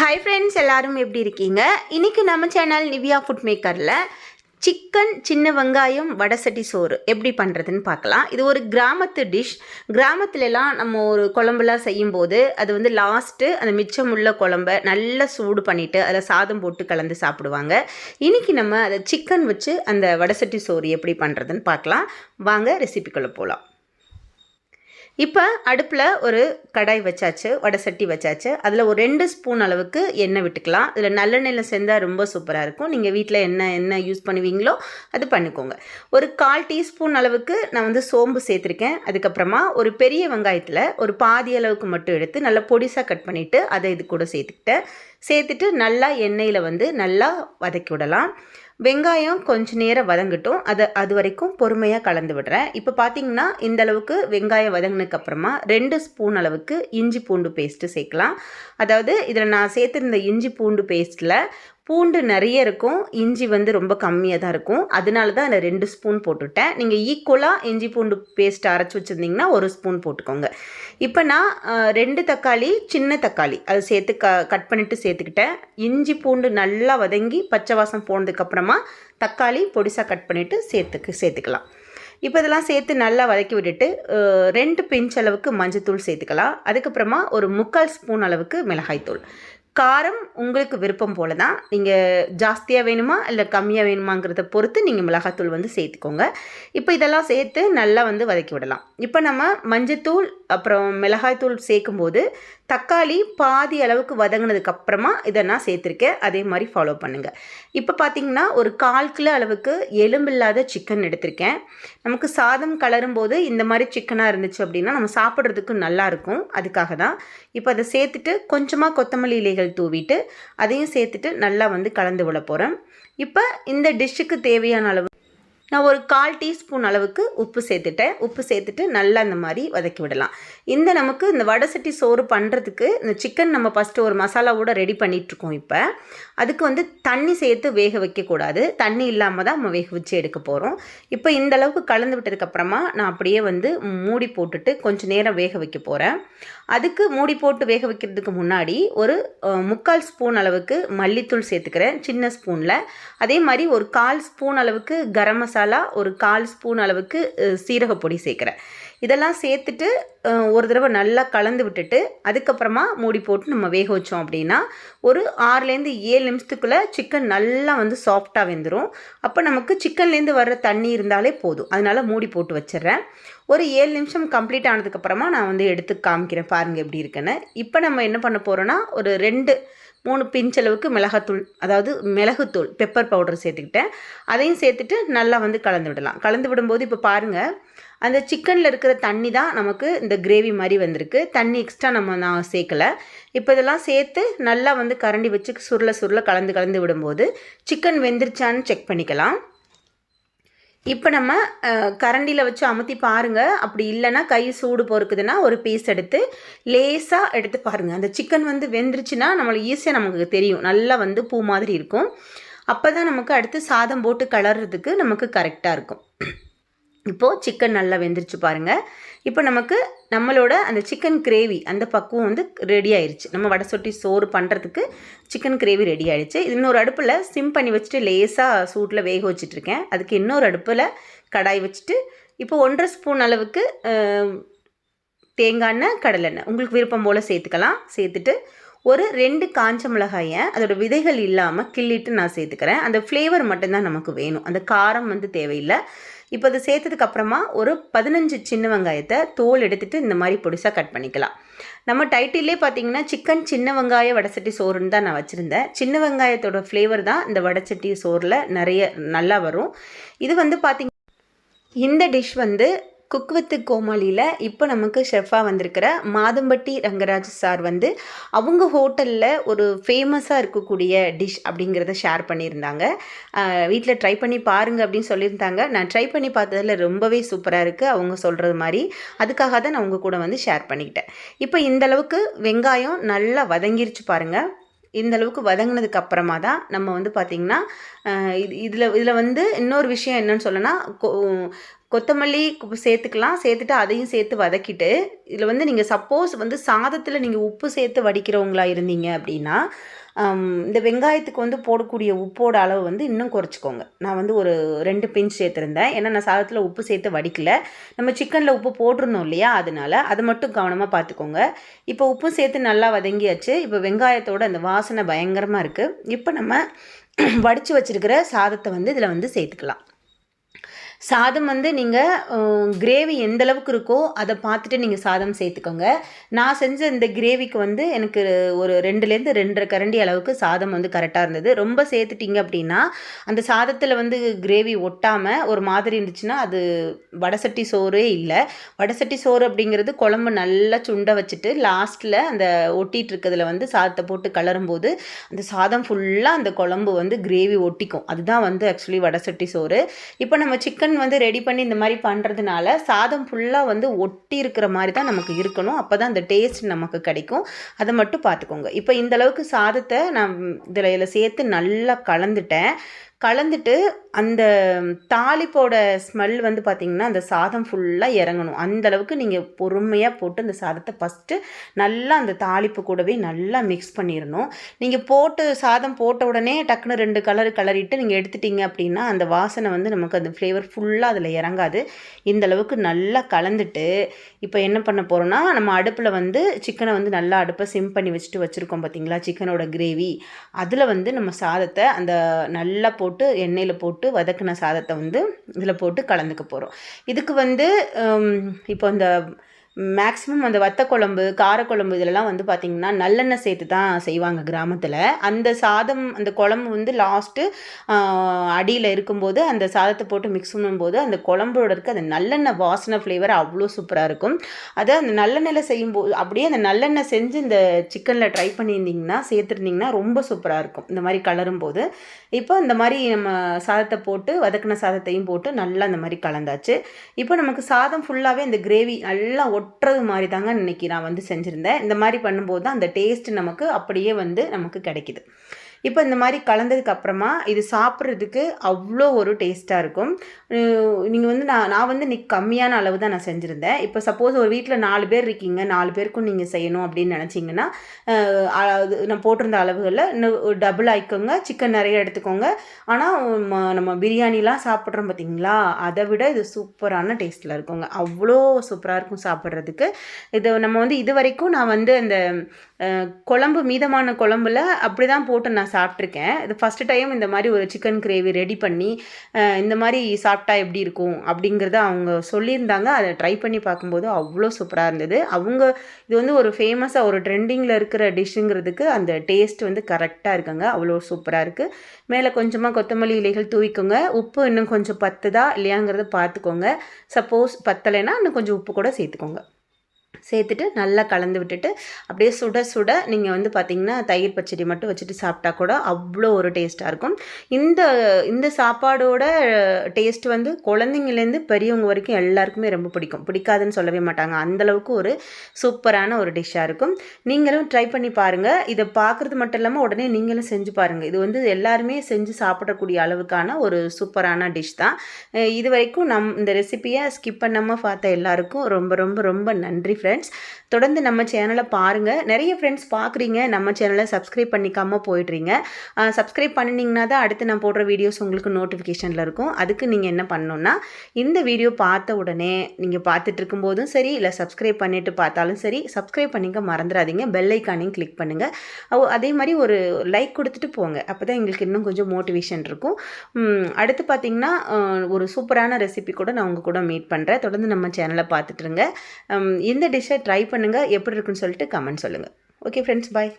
Hi friends எல்லாரும் எப்படி இருக்கீங்க? இன்றைக்கி நம்ம சேனல் நிவியா ஃபுட் மேக்கரில் சிக்கன் சின்ன வெங்காயம் வடசட்டி சோறு எப்படி பண்ணுறதுன்னு பார்க்கலாம். இது ஒரு கிராமத்து டிஷ் கிராமத்துலலாம் நம்ம ஒரு குழம்புலாம் செய்யும்போது அது வந்து லாஸ்ட்டு அந்த மிச்சம் உள்ள குழம்ப நல்லா சூடு பண்ணிவிட்டு அதில் சாதம் போட்டு கலந்து சாப்பிடுவாங்க. இன்றைக்கி நம்ம அதை சிக்கன் வச்சு அந்த வடசட்டி சோறு எப்படி பண்ணுறதுன்னு பார்க்கலாம். வாங்க ரெசிபிக்குள்ளே போகலாம் இப்போ அடுப்பில் ஒரு கடாய் வச்சாச்சு வடை சட்டி வச்சாச்சு. அதில் ஒரு ரெண்டு ஸ்பூன் அளவுக்கு எண்ணெய் விட்டுக்கலாம். இதில் நல்லெண்ணெயில் செஞ்சால் ரொம்ப சூப்பராக இருக்கும். நீங்கள் வீட்டில் என்ன எண்ணெய் யூஸ் பண்ணுவீங்களோ அது பண்ணிக்கோங்க. ஒரு கால் டீஸ்பூன் அளவுக்கு நான் வந்து சோம்பு சேர்த்துருக்கேன். அதுக்கப்புறமா ஒரு பெரிய வெங்காயத்தில் ஒரு பாதி அளவுக்கு மட்டும் எடுத்து நல்லா பொடிசாக கட் பண்ணிவிட்டு அதை இது கூட சேர்த்துக்கிட்டேன். சேர்த்துட்டு நல்லா எண்ணெயில் வந்து நல்லா வதக்கி விடலாம். வெங்காயம் கொஞ்ச நேரம் வதங்கட்டும். அதை அது வரைக்கும் பொறுமையாக கலந்து விடுறேன் இப்போ பார்த்தீங்கன்னா இந்த அளவுக்கு வெங்காயம் வதங்கினதுக்கப்புறமா ரெண்டு ஸ்பூன் அளவுக்கு இஞ்சி பூண்டு பேஸ்ட்டு சேர்க்கலாம். அதாவது இதில் நான் சேர்த்துருந்த இஞ்சி பூண்டு பேஸ்ட்டில் பூண்டு நிறைய இருக்கும் இஞ்சி வந்து ரொம்ப கம்மியாக தான் இருக்கும். அதனால தான் அதில் ரெண்டு ஸ்பூன் போட்டுவிட்டேன் நீங்கள் ஈக்குவலாக இஞ்சி பூண்டு பேஸ்ட் அரைச்சி வச்சுருந்தீங்கன்னா ஒரு ஸ்பூன் போட்டுக்கோங்க. இப்போ நான் ரெண்டு தக்காளி சின்ன தக்காளி அதை சேர்த்து க கட் பண்ணிவிட்டு சேர்த்துக்கிட்டேன். இஞ்சி பூண்டு நல்லா வதங்கி பச்சை வாசம் போனதுக்கப்புறமா தக்காளி பொடிசாக கட் பண்ணிவிட்டு சேர்த்துக்கு சேர்த்துக்கலாம். இப்போ இதெல்லாம் சேர்த்து நல்லா வதக்கி விட்டுட்டு ரெண்டு பிஞ்ச் அளவுக்கு மஞ்சத்தூள் சேர்த்துக்கலாம். அதுக்கப்புறமா ஒரு முக்கால் ஸ்பூன் அளவுக்கு மிளகாய்த்தூள். காரம் உங்களுக்கு விருப்பம் போல தான் நீங்கள் ஜாஸ்தியாக வேணுமா இல்லை கம்மியாக வேணுமாங்கிறத பொறுத்து நீங்கள் மிளகாத்தூள் வந்து சேர்த்துக்கோங்க. இப்போ இதெல்லாம் சேர்த்து நல்லா வந்து வதக்கி விடலாம். இப்போ நம்ம மஞ்சத்தூள் அப்புறம் மிளகாய்த்தூள் சேர்க்கும்போது தக்காளி பாதி அளவுக்கு வதங்கினதுக்கப்புறமா இதை நான் சேர்த்துருக்கேன். அதே மாதிரி ஃபாலோ பண்ணுங்கள் இப்போ பார்த்தீங்கன்னா ஒரு கால் கிலோ அளவுக்கு எலும்பில்லாத சிக்கன் எடுத்திருக்கேன். நமக்கு சாதம் கலரும் போது இந்த மாதிரி சிக்கனாக இருந்துச்சு அப்படின்னா நம்ம சாப்பிட்றதுக்கு நல்லாயிருக்கும் அதுக்காக தான். இப்போ அதை சேர்த்துட்டு கொஞ்சமாக கொத்தமல்லி இலைகள் தூவிட்டு அதையும் சேர்த்துட்டு நல்லா வந்து கலந்து விட போகிறேன் இப்போ இந்த டிஷ்ஷுக்கு தேவையான அளவு நான் ஒரு கால் டீஸ்பூன் அளவுக்கு உப்பு சேர்த்துட்டேன். உப்பு சேர்த்துட்டு நல்லா இந்த மாதிரி வதக்கி விடலாம். இந்த நமக்கு இந்த வடை சட்டி சோறு பண்ணுறதுக்கு இந்த சிக்கன் நம்ம ஃபஸ்ட்டு ஒரு மசாலாவோட ரெடி பண்ணிகிட்ருக்கோம் இப்போ. அதுக்கு வந்து தண்ணி சேர்த்து வேக வைக்கக்கூடாது தண்ணி இல்லாமல் தான் நம்ம வேக வச்சு எடுக்க போகிறோம் இப்போ இந்த அளவுக்கு கலந்து விட்டதுக்கப்புறமா நான் அப்படியே வந்து மூடி போட்டுட்டு கொஞ்சம் நேரம் வேக வைக்க போகிறேன் அதுக்கு மூடி போட்டு வேக வைக்கிறதுக்கு முன்னாடி ஒரு முக்கால் ஸ்பூன் அளவுக்கு மல்லித்தூள் சேர்த்துக்கிறேன். சின்ன ஸ்பூனில். அதே மாதிரி ஒரு கால் ஸ்பூன் அளவுக்கு கரம் மசாலா ஒரு கால் ஸ்பூன் அளவுக்கு சீரகப்பொடி சேர்க்குறேன். இதெல்லாம் சேர்த்துட்டு ஒரு தடவை நல்லா கலந்து விட்டுட்டு அதுக்கப்புறமா மூடி போட்டு நம்ம வேக வச்சோம் அப்படின்னா ஒரு ஆறுலேருந்து ஏழு நிமிஷத்துக்குள்ளே சிக்கன் நல்லா வந்து சாஃப்டாக வெந்துடும் அப்போ நமக்கு சிக்கன்லேருந்து வர்ற தண்ணி இருந்தாலே போதும். அதனால் மூடி போட்டு வச்சிடுறேன். ஒரு ஏழு நிமிஷம் கம்ப்ளீட் ஆனதுக்கப்புறமா நான் வந்து எடுத்து காமிக்கிறேன். பாருங்கள் எப்படி இருக்குன்னு. இப்போ நம்ம என்ன பண்ண போகிறோன்னா ஒரு ரெண்டு மூணு பிஞ்ச் அளவுக்கு மிளகாத்தூள் அதாவது மிளகுத்தூள் பெப்பர் பவுடர் சேர்த்துக்கிட்டேன். அதையும் சேர்த்துட்டு நல்லா வந்து கலந்து விடலாம். கலந்து விடும்போது இப்போ பாருங்கள் அந்த சிக்கனில் இருக்கிற தண்ணி தான் நமக்கு இந்த கிரேவி மாதிரி வந்திருக்கு. தண்ணி எக்ஸ்ட்ரா நம்ம நான் சேர்க்கலை. இப்போ இதெல்லாம் சேர்த்து நல்லா வந்து கரண்டி வச்சு சுருள சுருள கலந்து கலந்து விடும்போது சிக்கன் வெந்துருச்சான்னு செக் பண்ணிக்கலாம். இப்போ நம்ம கரண்டியில் வச்சு அமுத்தி பாருங்கள் அப்படி இல்லைன்னா கை சூடு பொறுக்குதுன்னா ஒரு பீஸ் எடுத்து லேசாக எடுத்து பாருங்கள் அந்த சிக்கன் வந்து வெந்துருச்சுன்னா நம்மளுக்கு ஈஸியாக நமக்கு தெரியும். நல்லா வந்து பூ மாதிரி இருக்கும். அப்போ தான் நமக்கு அடுத்து சாதம் போட்டு கலர்றதுக்கு நமக்கு கரெக்டாக இருக்கும். இப்போது சிக்கன் நல்லா வெந்துருச்சு பாருங்கள் இப்போ நமக்கு நம்மளோட அந்த சிக்கன் கிரேவி அந்த பக்குவம் வந்து ரெடி ஆயிடுச்சு நம்ம வடை சொட்டி சோறு பண்ணுறதுக்கு சிக்கன் கிரேவி ரெடி ஆயிடுச்சு இது இன்னொரு அடுப்பில் சிம் பண்ணி வச்சுட்டு லேசாக சூட்டில் வேக வச்சிட்ருக்கேன் அதுக்கு இன்னொரு அடுப்பில் கடாய் வச்சுட்டு இப்போ ஒன்றரை ஸ்பூன் அளவுக்கு தேங்காய் எண்ணெய் கடலெண்ணெய். உங்களுக்கு விருப்பம் போல் சேர்த்துக்கலாம். சேர்த்துட்டு ஒரு ரெண்டு காஞ்ச மிளகாயை அதோட விதைகள் இல்லாமல் கிள்ளிட்டு நான் சேர்த்துக்கிறேன். அந்த ஃப்ளேவர் மட்டும்தான் நமக்கு வேணும். அந்த காரம் வந்து தேவையில்லை. இப்போ அதை சேர்த்ததுக்கு அப்புறமா ஒரு பதினஞ்சு சின்ன வெங்காயத்தை தோல் எடுத்துட்டு இந்த மாதிரி பொடிசாக கட் பண்ணிக்கலாம். நம்ம டைட்டிலே பார்த்தீங்கன்னா சிக்கன் சின்ன வெங்காய வடைச்சட்டி சோறுன்னு தான் நான் வச்சுருந்தேன். சின்ன வெங்காயத்தோட ஃப்ளேவர் தான் இந்த வடைச்சட்டி சோறில் நிறைய நல்லா வரும். இது வந்து பார்த்திங்க இந்த டிஷ் வந்து குக் வித் கோமாளியில் இப்போ நமக்கு ஷெஃபாக வந்திருக்கிற மாதம்பட்டி ரங்கராஜ் சார் வந்து அவங்க ஹோட்டலில் ஒரு ஃபேமஸாக இருக்கக்கூடிய டிஷ் அப்படிங்கிறத ஷேர் பண்ணியிருந்தாங்க. வீட்டில் ட்ரை பண்ணி பாருங்கள் அப்படின்னு சொல்லியிருந்தாங்க. நான் ட்ரை பண்ணி பார்த்ததில் ரொம்பவே சூப்பராக இருக்குது அவங்க சொல்கிறது மாதிரி அதுக்காக தான் நான் உங்கள் கூட வந்து ஷேர் பண்ணிக்கிட்டேன். இப்போ இந்த அளவுக்கு வெங்காயம் நல்லா வதங்கிருச்சு பாருங்கள் இந்த அளவுக்கு வதங்கினதுக்கு அப்புறமா தான் நம்ம வந்து பார்த்திங்கன்னா இது இதில் இதில் வந்து இன்னொரு விஷயம் என்னன்னு சொல்லனா கொத்தமல்லி சேர்த்துக்கலாம். சேர்த்துட்டு அதையும் சேர்த்து வதக்கிட்டு இதில் வந்து நீங்கள் சப்போஸ் வந்து சாதத்தில் நீங்கள் உப்பு சேர்த்து வடிக்கிறவங்களா இருந்தீங்க அப்படின்னா இந்த வெங்காயத்துக்கு வந்து போடக்கூடிய உப்போட அளவு வந்து இன்னும் குறைச்சிக்கோங்க. நான் வந்து ஒரு ரெண்டு பிஞ்ச் சேர்த்துருந்தேன். ஏன்னா நான் சாதத்தில் உப்பு சேர்த்து வடிக்கல. நம்ம சிக்கனில் உப்பு போட்டிருந்தோம் இல்லையா அதனால் அதை மட்டும் கவனமாக பார்த்துக்கோங்க. இப்போ உப்பும் சேர்த்து நல்லா வதங்கியாச்சு. இப்போ வெங்காயத்தோட அந்த வாசனை பயங்கரமாக இருக்குது இப்போ நம்ம வடித்து வச்சிருக்கிற சாதத்தை வந்து இதில் வந்து சேர்த்துக்கலாம். சாதம் வந்து நீங்கள் கிரேவி எந்த அளவுக்கு இருக்கோ அதை பார்த்துட்டு நீங்கள் சாதம் சேர்த்துக்கோங்க. நான் செஞ்ச இந்த கிரேவிக்கு வந்து எனக்கு ஒரு ரெண்டுலேருந்து ரெண்டரை கரண்டி அளவுக்கு சாதம் வந்து கரெக்டாக இருந்தது. ரொம்ப சேர்த்துட்டிங்க அப்படின்னா அந்த சாதத்தில் வந்து கிரேவி ஒட்டாமல் ஒரு மாதிரி இருந்துச்சுன்னா அது வடசட்டி சோறே இல்லை. வடசட்டி சோறு அப்படிங்கிறது குழம்பு நல்லா சுண்ட வச்சுட்டு லாஸ்ட்டில் அந்த ஒட்டிகிட்டு இருக்கிறதுல வந்து சாதத்தை போட்டு கலரும்போது அந்த சாதம் ஃபுல்லாக அந்த குழம்பு வந்து கிரேவி ஒட்டிக்கும். அதுதான் வந்து ஆக்சுவலி வடசட்டி சோறு. இப்போ நம்ம சிக்கன் வந்து ரெடி பண்ணி இந்த மாதிரி பண்ணுறதுனால சாதம் ஃபுல்லாக வந்து ஒட்டி இருக்கிற மாதிரி தான் நமக்கு இருக்கணும். அப்போ தான் அந்த டேஸ்ட் நமக்கு கிடைக்கும். அதை மட்டும் பார்த்துக்கோங்க. இப்போ இந்த அளவுக்கு சாதத்தை நான் இதில் இதில் சேர்த்து நல்லா கலந்துட்டேன். கலந்துட்டு அந்த தாளிப்போட ஸ்மெல் வந்து பார்த்திங்கன்னா அந்த சாதம் ஃபுல்லாக இறங்கணும். அந்தளவுக்கு நீங்கள் பொறுமையாக போட்டு அந்த சாதத்தை ஃபஸ்ட்டு நல்லா அந்த தாளிப்பு கூடவே நல்லா மிக்ஸ் பண்ணிடணும் நீங்கள் போட்டு சாதம் போட்ட உடனே டக்குன்னு ரெண்டு கலர் கலரிட்டு நீங்கள் எடுத்துட்டீங்க அப்படின்னா அந்த வாசனை வந்து நமக்கு அந்த ஃப்ளேவர் ஃபுல்லாக அதில் இறங்காது. இந்த அளவுக்கு நல்லா கலந்துட்டு இப்போ என்ன பண்ண போகிறோன்னா நம்ம அடுப்பில் வந்து சிக்கனை வந்து நல்லா அடுப்பை சிம் பண்ணி வச்சுட்டு வச்சுருக்கோம் பார்த்தீங்களா சிக்கனோட கிரேவி அதில் வந்து நம்ம சாதத்தை அந்த நல்லா போட்டு போட்டு எண்ணெயில் போட்டு வதக்கின சாதத்தை வந்து இதில் போட்டு கலந்துக்க போகிறோம் இதுக்கு வந்து இப்போ அந்த மேக்ஸிமம் அந்த வத்த குழம்பு காரக்குழம்பு இதிலலாம் வந்து பார்த்திங்கன்னா நல்லெண்ணெய் சேர்த்து தான் செய்வாங்க கிராமத்தில். அந்த சாதம் அந்த குழம்பு வந்து லாஸ்ட்டு அடியில் இருக்கும்போது அந்த சாதத்தை போட்டு மிக்ஸ் பண்ணும்போது அந்த குழம்போட இருக்க அந்த நல்லெண்ணெய் வாசனை ஃப்ளேவர் அவ்வளோ சூப்பராக இருக்கும். அதை அந்த நல்லெண்ணெயில் செய்யும்போது அப்படியே அந்த நல்லெண்ணெய் செஞ்சு இந்த சிக்கனில் ட்ரை பண்ணியிருந்தீங்கன்னா சேர்த்துருந்தீங்கன்னா ரொம்ப சூப்பராக இருக்கும். இந்த மாதிரி கலரும் போது இப்போ இந்த மாதிரி நம்ம சாதத்தை போட்டு வதக்கின சாதத்தையும் போட்டு நல்லா அந்த மாதிரி கலந்தாச்சு. இப்போ நமக்கு சாதம் ஃபுல்லாகவே இந்த கிரேவி நல்லா ஒட்டுறது மாதிரி தாங்க இன்னைக்கு நான் வந்து செஞ்சுருந்தேன். இந்த மாதிரி பண்ணும்போது தான் அந்த டேஸ்ட் நமக்கு அப்படியே வந்து நமக்கு கிடைக்கிது. இப்போ இந்த மாதிரி கலந்ததுக்கு அப்புறமா இது சாப்பிட்றதுக்கு அவ்வளோ ஒரு டேஸ்ட்டாக இருக்கும். நீங்கள் வந்து நான் நான் வந்து இன்னைக்கு கம்மியான அளவு தான் நான் செஞ்சுருந்தேன். இப்போ சப்போஸ் ஒரு வீட்டில் நாலு பேர் இருக்கீங்க நாலு பேருக்கும் நீங்கள் செய்யணும் அப்படின்னு நினச்சிங்கன்னா அது நான் போட்டிருந்த அளவுகளில் இன்னும் டபுள் ஆயிக்கோங்க சிக்கன் நிறைய எடுத்துக்கோங்க. ஆனால் ம- நம்ம பிரியாணிலாம் சாப்பிட்றோம் பார்த்தீங்களா அதை விட இது சூப்பரான டேஸ்ட்டில் இருக்குங்க. அவ்வளோ சூப்பராக இருக்கும் சாப்பிட்றதுக்கு. இது நம்ம வந்து இது வரைக்கும் நான் வந்து அந்த குழம்பு மீதமான குழம்புல அப்படி தான் போட்டு நான் சாப்பிட்ருக்கேன். இது ஃபஸ்ட்டு டைம் இந்த மாதிரி ஒரு சிக்கன் கிரேவி ரெடி பண்ணி இந்த மாதிரி சாப்பிட்டா எப்படி இருக்கும்? அப்படிங்கிறத அவங்க சொல்லியிருந்தாங்க. அதை ட்ரை பண்ணி பார்க்கும்போது அவ்வளோ சூப்பராக இருந்தது. அவங்க இது வந்து ஒரு ஃபேமஸாக ஒரு ட்ரெண்டிங்கில் இருக்கிற டிஷ்ஷுங்கிறதுக்கு அந்த டேஸ்ட் வந்து கரெக்டாக இருக்குங்க. அவ்வளோ சூப்பராக இருக்குது மேலே கொஞ்சமாக கொத்தமல்லி இலைகள் தூவிக்கோங்க. உப்பு இன்னும் கொஞ்சம் பத்துதா இல்லையாங்கிறத பார்த்துக்கோங்க. சப்போஸ் பத்தலைன்னா இன்னும் கொஞ்சம் உப்பு கூட சேர்த்துக்கோங்க. சேர்த்துட்டு நல்லா கலந்து விட்டுட்டு அப்படியே சுட சுட நீங்கள் வந்து பார்த்தீங்கன்னா தயிர் பச்சடி மட்டும் வச்சுட்டு சாப்பிட்டா கூட அவ்வளோ ஒரு டேஸ்ட்டாக இருக்கும். இந்த இந்த சாப்பாடோட டேஸ்ட் வந்து குழந்தைங்கலேருந்து பெரியவங்க வரைக்கும் எல்லாருக்குமே ரொம்ப பிடிக்கும். பிடிக்காதுன்னு சொல்லவே மாட்டாங்க. அந்தளவுக்கு ஒரு சூப்பரான ஒரு டிஷ்ஷாக இருக்கும். நீங்களும் ட்ரை பண்ணி பாருங்கள் இதை பார்க்குறது மட்டும் இல்லாமல் உடனே நீங்களும் செஞ்சு பாருங்கள் இது வந்து எல்லாருமே செஞ்சு சாப்பிடக்கூடிய அளவுக்கான ஒரு சூப்பரான டிஷ் தான். இது வரைக்கும் நம் இந்த ரெசிபியை ஸ்கிப் பண்ணாமல் பார்த்த எல்லாருக்கும் ரொம்ப ரொம்ப ரொம்ப நன்றி ஃப்ரெண்ட்ஸ் தொடர்ந்து நம்ம சேனலை பாருங்கள் நிறைய ஃப்ரெண்ட்ஸ் பார்க்குறீங்க நம்ம சேனலை சப்ஸ்கிரைப் பண்ணிக்காமல் போயிடுறீங்க. சப்ஸ்கிரைப் பண்ணினீங்கன்னா தான் அடுத்து நான் போடுற வீடியோஸ் உங்களுக்கு நோட்டிஃபிகேஷனில் இருக்கும். அதுக்கு நீங்கள் என்ன பண்ணணுன்னா இந்த வீடியோ பார்த்த உடனே நீங்கள் பார்த்துட்டு இருக்கும்போதும் சரி இல்லை சப்ஸ்கிரைப் பண்ணிவிட்டு பார்த்தாலும் சரி சப்ஸ்கிரைப் பண்ணிக்க மறந்துடாதீங்க. பெல் ஐக்கானையும் கிளிக் பண்ணுங்கள் அதே மாதிரி ஒரு லைக் கொடுத்துட்டு போங்க. அப்போ தான் எங்களுக்கு இன்னும் கொஞ்சம் மோட்டிவேஷன் இருக்கும். அடுத்து பார்த்தீங்கன்னா ஒரு சூப்பரான ரெசிபி கூட நான் உங்கள் கூட மீட் பண்ணுறேன் தொடர்ந்து நம்ம சேனலை பார்த்துட்ருங்க இந்த டிஷ்ஷை ட்ரை பண்ணுங்கள் எப்படி இருக்குன்னு சொல்லிட்டு கமெண்ட் சொல்லுங்கள் ஓகே ஃப்ரெண்ட்ஸ் பாய்